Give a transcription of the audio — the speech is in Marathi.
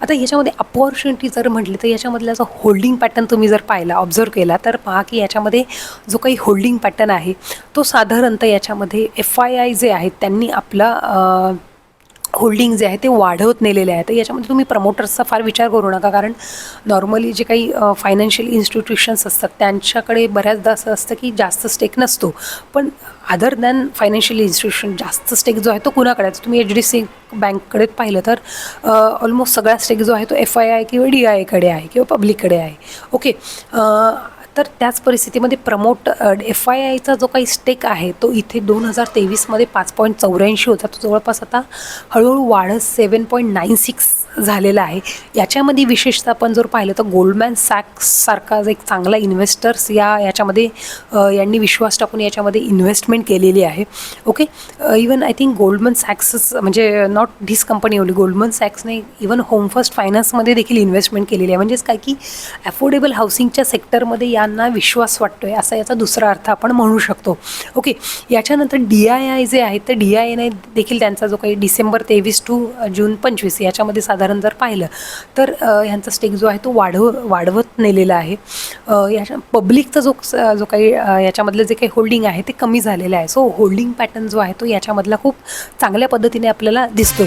आता याच्यामध्ये अपॉर्च्युनिटी जर म्हटली तर याच्यामधला जो होल्डिंग पॅटर्न तुम्ही जर पाहिला ऑब्झर्व केला तर पहा की याच्यामध्ये जो काही होल्डिंग पॅटर्न आहे तो साधारणतः याच्यामध्ये एफ आय आय जे आहेत त्यांनी आपला होल्डिंग जे आहे ते वाढवत नेलेले आहे. तर याच्यामध्ये तुम्ही प्रमोटर्सचा फार विचार करू नका. कारण नॉर्मली जे काही फायनान्शियल इन्स्टिट्यूशन्स असतात त्यांच्याकडे बऱ्याचदा असं असतं की जास्त स्टेक नसतो. पण अदर दॅन फायनान्शियल इन्स्टिट्यूशन जास्त स्टेक जो आहे तो कुणाकडे? आहे तुम्ही एच डी सी बँककडे पाहिलं तर ऑलमोस्ट सगळा स्टेक जो आहे तो एफ आय आय किंवा डी आयकडे आहे किंवा पब्लिककडे आहे. ओके तर त्याच परिस्थितीमध्ये प्रमोट एफ आय आयचा जो काही स्टेक आहे तो इथे दोन हजार तेवीसमध्ये पाच पॉईंट चौऱ्याऐंशी होता. तो जवळपास आता हळूहळू वाढत सेवन पॉईंट नाईन सिक्स झालेला आहे. याच्यामध्ये विशेषतः आपण जर पाहिलं तर गोल्डमॅन सॅक्स सारखा जो एक चांगला इन्व्हेस्टर्स या याच्यामध्ये यांनी विश्वास टाकून याच्यामध्ये इन्व्हेस्टमेंट केलेली आहे. Okay even I think Goldman सॅक्सच म्हणजे not this company only Goldman सॅक्सने even home first फायनान्समध्ये देखील इन्व्हेस्टमेंट केलेली आहे. म्हणजेच काय की अफोर्डेबल हाऊसिंगच्या सेक्टरमध्ये या लोकांना विश्वास वाटतो आहे असा याचा दुसरा अर्थ आपण म्हणू शकतो. ओके याच्यानंतर डी आय आय जे आहे तर डी आय आयने देखील त्यांचा जो काही डिसेंबर तेवीस टू जून पंचवीस याच्यामध्ये साधारण जर पाहिलं तर ह्यांचा स्टेक जो आहे तो वाढव वाढवत नेलेला आहे. याच्या पब्लिकचा जो जो काही याच्यामधलं जे काही होल्डिंग आहे ते कमी झालेलं आहे. सो होल्डिंग पॅटर्न जो आहे तो याच्यामधला खूप चांगल्या पद्धतीने आपल्याला दिसतोय.